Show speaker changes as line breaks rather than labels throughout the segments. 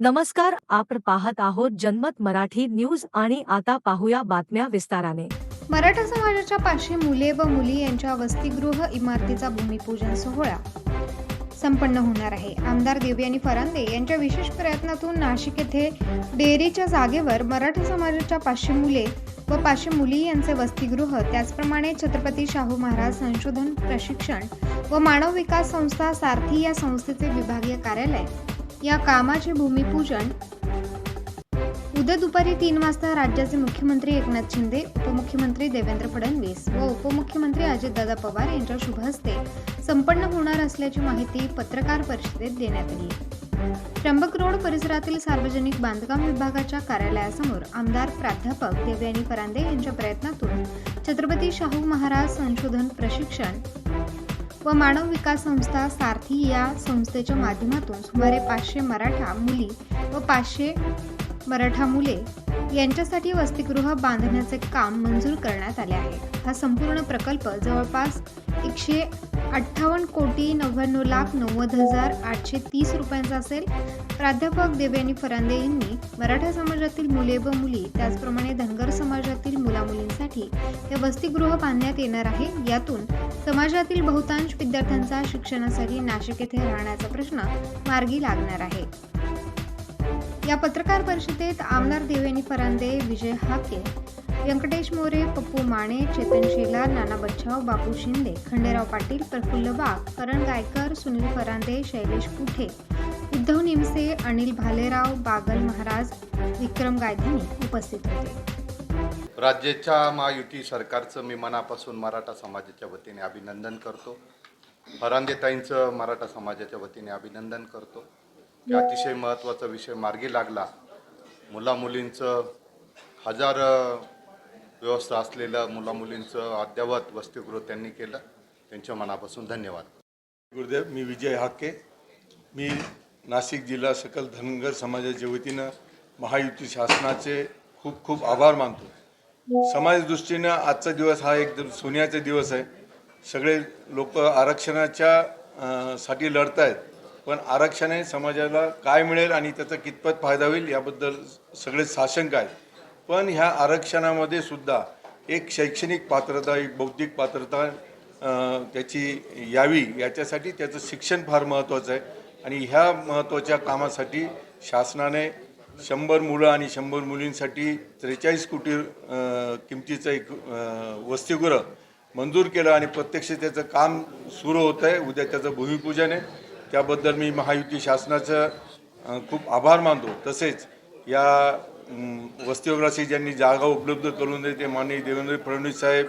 नमस्कार आपण पाहत आहोत जनमत मराठी न्यूज आणि आता पाहूया बातम्या विस्ताराने.
मराठा समाजाच्या पाचशे मुले व मुली यांच्या वसतिगृह इमारतीचा भूमिपूजन सोहळा संपन्न होणार आहे. आमदार देवयानी फरांदे यांच्या विशेष प्रयत्नातून नाशिक येथे डेअरीच्या जागेवर मराठा समाजाच्या पाचशे मुले व पाचशे मुली यांचे वसतिगृह त्याचप्रमाणे छत्रपती शाहू महाराज संशोधन प्रशिक्षण व मानव विकास संस्था सारथी या संस्थेचे विभागीय कार्यालय या कामाचे भूमिपूजन उद्या दुपारी तीन वाजता राज्याचे मुख्यमंत्री एकनाथ शिंदे उपमुख्यमंत्री देवेंद्र फडणवीस व उपमुख्यमंत्री अजितदादा पवार यांच्या शुभ हस्ते संपन्न होणार असल्याची माहिती पत्रकार परिषदेत देण्यात आली. त्र्यंबक रोड परिसरातील सार्वजनिक बांधकाम विभागाच्या कार्यालयासमोर आमदार प्राध्यापक देवयानी फरांदे यांच्या प्रयत्नातून छत्रपती शाहू महाराज संशोधन प्रशिक्षण व मानव विकास संस्था सारथी या संस्थेच्या माध्यमातून सुमारे पाचशे मराठा मुली व पाचशे मराठा मुले यांच्यासाठी वसतिगृह बांधण्याचे काम मंजूर करण्यात आले आहे. हा संपूर्ण प्रकल्प जवळपास एकशे अठ्ठावन्न कोटी नव्याण्णव लाख नव्वद हजार आठशे तीस रुपयांचा असेल. प्राध्यापक देवयानी फरांदे यांनी मराठा समाजातील मुले व मुली त्याचप्रमाणे धनगर समाजातील मुलामुलींसाठी हे वसतिगृह बांधण्यात येणार आहे. यातून समाजातील बहुतांश विद्यार्थ्यांचा शिक्षणासाठी नाशिक येथे राहण्याचा प्रश्न मार्गी लागणार आहे. या पत्रकार परिषदेत आमदार देवयानी फरांदे विजय हाके व्यंकटेश मोरे पप्पू माने चेतन शेलार नाना बच्छाव बापू शिंदे खंडेराव पाटील प्रफुल्ल वाघ करण गायकर सुनील फरांदे शैलेश कुठे? उद्धव निमसे अनिल भालेराव बागल महाराज विक्रम गायधनी उपस्थित होते.
राज्याच्या महायुती सरकारचं मी मनापासून मराठा समाजाच्या वतीने अभिनंदन करतो. फरांदेताईंचं मराठा समाजाच्या वतीने अभिनंदन करतो. की अतिशय महत्त्वाचा विषय मार्गी लागला. मुलामुलींचं हजार व्यवस्था असलेलं मुलामुलींचं अद्ययावत वसतिगृह त्यांनी केलं. त्यांच्या मनापासून धन्यवाद.
गुरुदेव मी विजय हाके. मी नाशिक जिल्हा सकल धनगर समाजाच्या वतीनं महायुती शासनाचे खूप खूप आभार मानतो. समाज दृष्टीनं आजचा दिवस हा एकदम सोन्याचा दिवस आहे. सगळे लोक आरक्षणाच्या साठी लढत आहेत पण आरक्षणाने समाजाला काय मिळेल आणि त्याचा कितपत फायदा होईल याबद्दल सगळे साशंक आहेत. पण ह्या आरक्षणामध्ये सुद्धा एक शैक्षणिक पात्रता एक बौद्धिक पात्रता त्याची यावी याच्यासाठी त्याचं शिक्षण फार महत्त्वाचं आहे. आणि ह्या महत्त्वाच्या कामासाठी शासनाने शंभर मुलं आणि शंभर मुलींसाठी त्रेचाळीस कोटी किमतीचं एक अं, वसतिगृह मंजूर केलं आणि प्रत्यक्ष त्याचं काम सुरू होतं आहे. उद्या त्याचं भूमिपूजन आहे. त्याबद्दल मी महायुती शासनाचं खूप आभार मानतो. तसेच या अं, ज्यांनी जागा उपलब्ध करून दिली ते माननीय देवेंद्र फडणवीस साहेब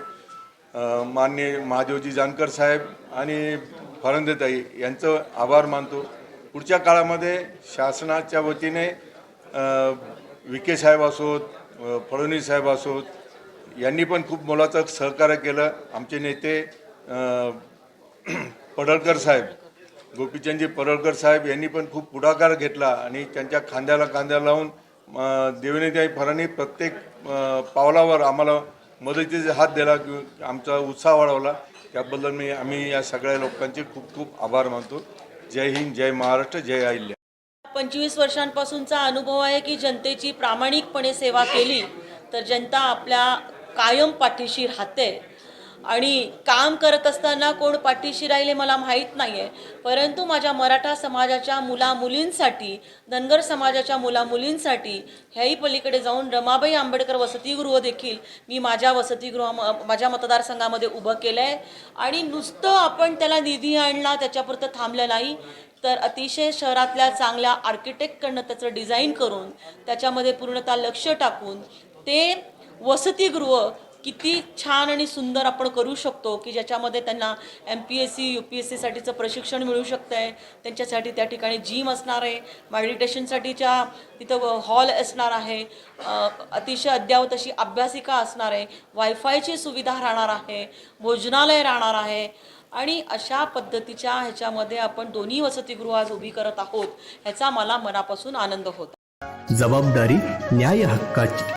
माननीय महादेवजी जानकर साहेब आणि फरंदेताई यांचं आभार मानतो. पुढच्या काळामध्ये शासनाच्या वतीने अ, विखे साहेब असोत फडणवीस साहेब असोत यांनी पण खूप मोलाचं सहकार्य केलं. आमचे नेते पडळकर साहेब गोपीचंदजी पडळकर साहेब यांनी पण खूप पुढाकार घेतला आणि त्यांच्या खांद्याला खांद्या लावून देवेंद्रताई फरांनी प्रत्येक पावलावर आम्हाला मदतीचा हात दिला किंवा आमचा उत्साह वाढवला. त्याबद्दल मी आम्ही या सगळ्या लोकांचे खूप खूप आभार मानतो. जय हिंद जय महाराष्ट्र जय अहिल्या.
पंचवीस वर्षांपासूनचा अनुभव आहे की जनतेची प्रामाणिकपणे सेवा केली तर जनता आपल्या कायम पाठीशी राहते. आणि काम करत असताना कोण पाठीशी राहिले मला माहीत नाही आहे परंतु माझ्या मराठा समाजाच्या मुलामुलींसाठी धनगर समाजाच्या मुलामुलींसाठी ह्याही पलीकडे जाऊन रमाबाई आंबेडकर वसतिगृह देखील मी माझ्या वसतिगृहा माझ्या मतदारसंघामध्ये उभं केलं आहे आणि नुसतं आपण त्याला निधी आणला त्याच्यापुरतं थांबलं नाही तर अतिशय शहरातल्या चांगल्या आर्किटेक्टकडनं त्याचं डिझाईन करून त्याच्यामध्ये पूर्णतः लक्ष टाकून ते वसतिगृह किती छान आणि सुंदर आपण करू शकतो की ज्याच्यामध्ये त्यांना M P S C U P S सीसाठीचं प्रशिक्षण मिळू शकतं आहे त्यांच्यासाठी त्या ठिकाणी जिम असणार आहे. मेडिटेशनसाठीच्या तिथं हॉल असणार आहे. अतिशय अद्यावत अशी अभ्यासिका असणार आहे. वायफायची सुविधा राहणार आहे. भोजनालय राहणार आहे. आणि अशा पद्धतीच्या ह्याच्यामध्ये आपण दोन्ही वसतिगृह आज उभी करत आहोत ह्याचा मला मनापासून आनंद होता
जबाबदारी न्याय हक्काची.